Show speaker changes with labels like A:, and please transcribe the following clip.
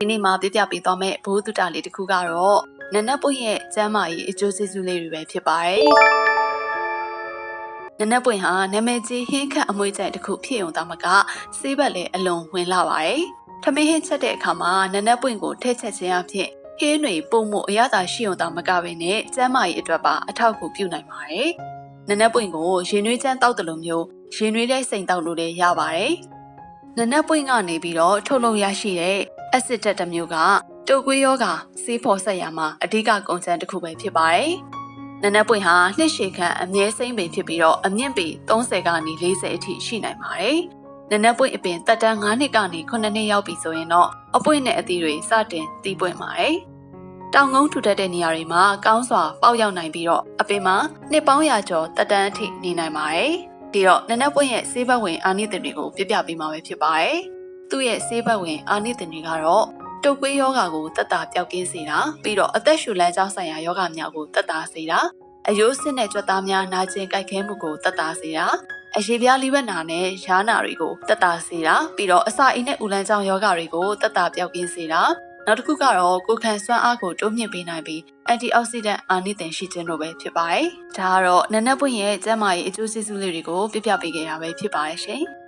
A: ဒီနေ့မှာပြပြပေးသွားမယ့်ဘိုးတုတလေးတစ်ခုကတော့နနက်ပွင့်ရဲ့ကျမ်းမာရေးအကျိုးကျေးဇူးလေးတွေပဲဖြစ်ပါတယ်နနက်ပွင့်ဟာနာမည်ကြီးဟင်းခတ်အမွှေးကြိုက်တစ်ခုဖြစ်ုံသားမကဆေးဘက်လည်းအလွန်ဝင်လာပါတယ်ထမင်းဟင်းချက်တဲ့အခါမှာနနက်ပွင့်ကိုထည့်ချက်ခြင်းအဖြစ်ဟင်းတွေပုံမှုအရသာရှိုံသားမကဘဲနဲ့ကျမ်းမာရေးအတွက်ပါအထောက်အကူပြုနိုင်ပါတယ်နနက်ပွင့်ကိုရင်နွေးချမ်းတောက်တယ်လို့မျိုးရင်နွေးတဲ့စိန်တောက်လို့လည်းရပါတယ်နနက်ပွင့်ကနေပြီးတော့ထုတ်လုပ်ရရှိတဲ့ အက်ဆစ်ဓာတ်တစ်မျိုးကတုပ်ကွေးယောဂဆေးဖော်ဆက်ရမှာအဓိကကုန်ကျန်းတစ်ခုပဲဖြစ်ပါတယ်။နနက်ပွင့်ဟာနှစ်ရှည်ခန့်အမြဲစိမ့်ပင်ဖြစ်ပြီးတော့အမြင့်ပေ30ကနေ40အထိရှိနိုင်ပါတယ်။နနက်ပွင့်အပင်တက်တန်း9နှစ်ကနေ9နှစ်ရောက်ပြီဆိုရင်တော့အပွင့်နဲ့အသီးတွေစတင်တီးပွင့်ပါတယ်။တောင်ကုန်းထူထပ်တဲ့နေရာတွေမှာကောင်းစွာပေါက်ရောက်နိုင်ပြီးတော့အပင်မှာနှစ်ပေါင်းရာကျော်တက်တန်းအထိနေနိုင်ပါတယ်။ဒီတော့နနက်ပွင့်ရဲ့ဆေးဘက်ဝင်အာနိသင်တွေကိုပြပြပေးမှာပဲဖြစ်ပါတယ်။ သူ့ရဲ့ဆေးဘက်ဝင် အာနိသင်တွေကတော့တုပ်ကွေးယောဂါကိုတက်တာပျောက်ကင်းစေတာပြီးတော့အသက်ရှူလမ်းကြောင်းဆိုင်ရာယောဂများကိုတက်တာစေတာအယိုးစစ်နဲ့ကြွက်သားများနာကျင်ကြိုက်ခဲမှုကိုတက်တာစေတာအရေးပြားလိဘနာနဲ့ရားနာတွေကိုတက်တာစေတာပြီးတော့အစာအိမ်နဲ့ဦးလန်းကြောင်းယောဂါတွေကိုတက်တာပျောက်ကင်းစေတာနောက်တစ်ခုကတော့ကိုယ်ခံစွမ်းအားကိုတိုးမြှင့်ပေးနိုင်ပြီး antioxidant အာနိသင်ရှိခြင်းတို့ပဲဖြစ်ပါတယ်။ဒါကတော့နနက်ပွင့်ရဲ့ကျန်းမာရေးအကျိုးကျေးဇူးလေးတွေကိုပြပြပေးခဲ့တာပဲဖြစ်ပါတယ်ရှင်။